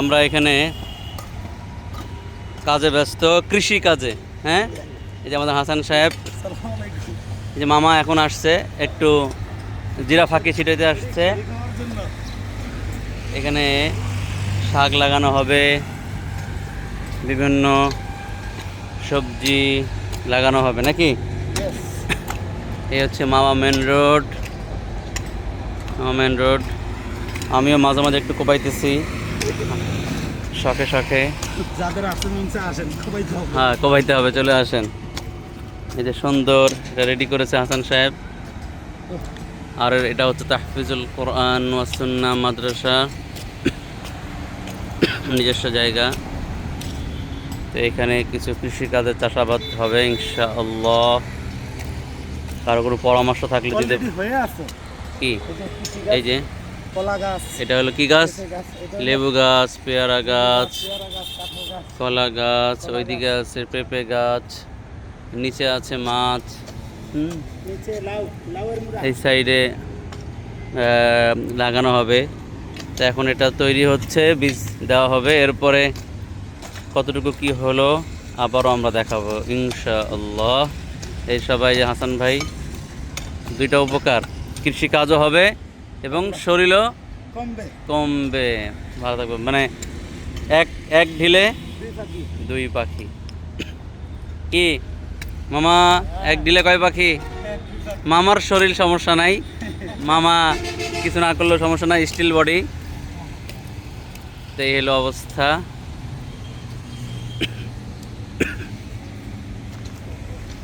আমরা এখানে কাজে ব্যস্ত, কৃষি কাজে হ্যাঁ? এই যে আমাদের হাসান সাহেব, এই যে মামা এখন আসছে, একটু জিরা ফাঁকি ছিটাইতে আসছে। এখানে শাক লাগানো হবে, বিভিন্ন সবজি লাগানো হবে, নাকি? এই হচ্ছে মামা মেন রোড মামা মেন রোড আমিও মাঝে মাঝে একটু কোপাইতেছি। শখে শখে। যাদের আসেন হ্যাঁ কোবাইতে হবে চলে আসেন। এই যে সুন্দর এটা রেডি করেছে হাসান সাহেব। আর এটা হচ্ছে তাহফিজুল কোরআন ওয়াসুন্না মাদ্রাসা। নিজস্ব জায়গা। তো এখানে কিছু কৃষিকাজের চাষাবাদ হবে ইনশাআল্লাহ। কারও কোনো পরামর্শ থাকলে অলরেডি কি? এই যে কলা গাছ। এটা হলো কি গাছ? লেবু গাছ পেয়ারা গাছ কলা গাছ ওইদিকে আছে পেঁপে গাছ নিচে আছে মাছ এই সাইডে লাগানো হবে। তো এখন এটা তৈরি হচ্ছে বীজ দেওয়া হবে। এরপরে কতটুকু কি হলো আবারও আমরা দেখাবো ইনশাআল্লাহ। এই সবাই হাসান ভাই দুইটা উপকার। কৃষি কাজও হবে এবং শরীরও কমবে। কমবে। ভালো থাকবে মানে এক এক ঢিলে দুই পাখি। কি? মামা এক ঢিলে কয় পাখি? মামার শরীর সমস্যা নাই। মামা কিছু না করলেও সমস্যা নাই স্টিল বডি তো এই হলো অবস্থা।